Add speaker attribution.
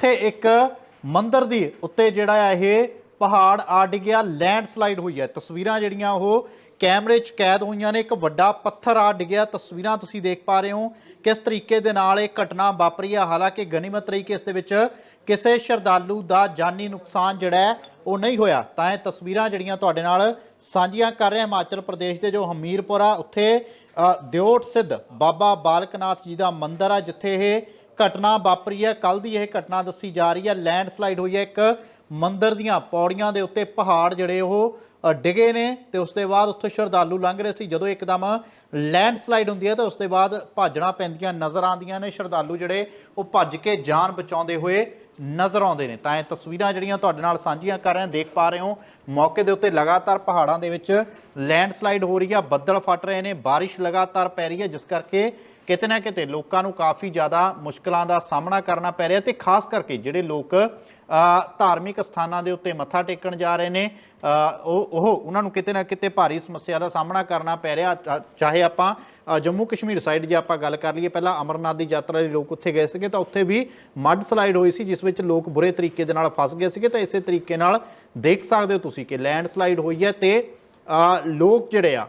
Speaker 1: ਇੱਥੇ ਇੱਕ ਮੰਦਰ ਦੀ ਉੱਤੇ ਜਿਹੜਾ ਆ ਇਹ ਪਹਾੜ ਆ ਡਿੱਗਿਆ, ਲੈਂਡਸਲਾਈਡ ਹੋਈ ਹੈ ਤਸਵੀਰਾਂ ਜਿਹੜੀਆਂ ਉਹ ਕੈਮਰੇ 'ਚ ਕੈਦ ਹੋਈਆਂ ਨੇ। ਇੱਕ ਵੱਡਾ ਪੱਥਰ ਆ ਡਿੱਗਿਆ। ਤਸਵੀਰਾਂ ਤੁਸੀਂ ਦੇਖ ਪਾ ਰਹੇ ਹੋ ਕਿਸ ਤਰੀਕੇ ਦੇ ਨਾਲ ਇਹ ਘਟਨਾ ਵਾਪਰੀ ਹੈ ਹਾਲਾਂਕਿ ਗਨੀਮਤ ਰਹੀ ਕਿ ਇਸ ਦੇ ਵਿੱਚ ਕਿਸੇ ਸ਼ਰਧਾਲੂ ਦਾ ਜਾਨੀ ਨੁਕਸਾਨ ਜਿਹੜਾ ਉਹ ਨਹੀਂ ਹੋਇਆ। ਤਾਂ ਇਹ ਤਸਵੀਰਾਂ ਜਿਹੜੀਆਂ ਤੁਹਾਡੇ ਨਾਲ ਸਾਂਝੀਆਂ ਕਰ ਰਿਹਾ ਹਿਮਾਚਲ ਪ੍ਰਦੇਸ਼ ਦੇ ਜੋ ਹਮੀਰਪੁਰ ਆ, ਉੱਥੇ ਦਿਓਟ ਸਿੱਧ ਬਾਬਾ ਬਾਲਕਨਾਥ ਜੀ ਦਾ ਮੰਦਿਰ ਆ, ਜਿੱਥੇ ਇਹ ਘਟਨਾ ਵਾਪਰੀ ਹੈ। ਕੱਲ ਦੀ ਇਹ ਘਟਨਾ ਦੱਸੀ ਜਾ ਰਹੀ ਹੈ। ਲੈਂਡਸਲਾਈਡ ਹੋਈ ਹੈ ਇੱਕ ਮੰਦਰ ਦੀਆਂ ਪੌੜੀਆਂ ਦੇ ਉੱਤੇ। ਪਹਾੜ ਜਿਹੜੇ ਉਹ ਅ, ਡਿੱਗੇ ਨੇ ਤੇ ਉਸ ਦੇ ਬਾਅਦ ਉੱਥੇ ਸ਼ਰਧਾਲੂ ਲੰਘ ਰਹੇ ਸੀ। ਜਦੋਂ ਇੱਕਦਮ ਲੈਂਡਸਲਾਈਡ ਹੁੰਦੀ ਹੈ ਤਾਂ ਉਸ ਦੇ ਬਾਅਦ ਭਾਜਣਾ ਪੈਂਦੀਆਂ ਨਜ਼ਰ ਆਉਂਦੀਆਂ ਨੇ। ਸ਼ਰਧਾਲੂ ਜਿਹੜੇ ਉਹ ਭੱਜ ਕੇ ਜਾਨ ਬਚਾਉਂਦੇ ਹੋਏ ਨਜ਼ਰ ਆਉਂਦੇ ਨੇ। ਤਾਂ ਇਹ ਤਸਵੀਰਾਂ ਜਿਹੜੀਆਂ ਤੁਹਾਡੇ ਨਾਲ ਸਾਂਝੀਆਂ ਕਰ ਰਹੇ ਹਾਂ ਦੇਖ ਪਾ ਰਹੇ ਹੋ। ਮੌਕੇ ਦੇ ਉੱਤੇ ਲਗਾਤਾਰ ਪਹਾੜਾਂ ਦੇ ਵਿੱਚ ਲੈਂਡਸਲਾਈਡ ਹੋ ਰਹੀ ਆ। ਬੱਦਲ ਫਟ ਰਹੇ ਨੇ। ਬਾਰਿਸ਼ ਲਗਾਤਾਰ ਪੈ ਰਹੀ ਹੈ ਜਿਸ ਕਰਕੇ ਕਿਤੇ ਨਾ ਕਿਤੇ ਲੋਕਾਂ ਨੂੰ ਕਾਫੀ ਜ਼ਿਆਦਾ ਮੁਸ਼ਕਲਾਂ ਦਾ ਸਾਹਮਣਾ ਕਰਨਾ ਪੈ ਰਿਹਾ ਤੇ ਖਾਸ ਕਰਕੇ ਜਿਹੜੇ ਲੋਕ ਧਾਰਮਿਕ ਸਥਾਨਾਂ ਦੇ ਉੱਤੇ ਮੱਥਾ ਟੇਕਣ ਜਾ ਰਹੇ ਨੇ ਉਹ ਉਹ ਉਹਨਾਂ ਨੂੰ ਕਿਤੇ ਨਾ ਕਿਤੇ ਭਾਰੀ ਸਮੱਸਿਆ ਦਾ ਸਾਹਮਣਾ ਕਰਨਾ ਪੈ ਰਿਹਾ। ਚਾ- ਚਾਹੇ ਆਪਾਂ ਜੰਮੂ ਕਸ਼ਮੀਰ ਸਾਈਡ ਜੇ ਆਪਾਂ ਗੱਲ ਕਰ ਲਈਏ, ਪਹਿਲਾਂ ਅਮਰਨਾਥ ਦੀ ਯਾਤਰਾ ਲਈ ਲੋਕ ਉੱਥੇ ਗਏ ਸੀਗੇ ਤਾਂ ਉੱਥੇ ਵੀ ਮੱਡ ਸਲਾਈਡ ਹੋਈ ਸੀ, ਜਿਸ ਵਿੱਚ ਲੋਕ ਬੁਰੇ ਤਰੀਕੇ ਦੇ ਨਾਲ ਫਸ ਗਏ ਸੀਗੇ। ਤਾਂ ਇਸੇ ਤਰੀਕੇ ਨਾਲ ਦੇਖ ਸਕਦੇ ਹੋ ਤੁਸੀਂ ਕਿ ਲੈਂਡ ਸਲਾਈਡ ਹੋਈ ਹੈ ਤੇ ਲੋਕ ਜਿਹੜੇ ਆ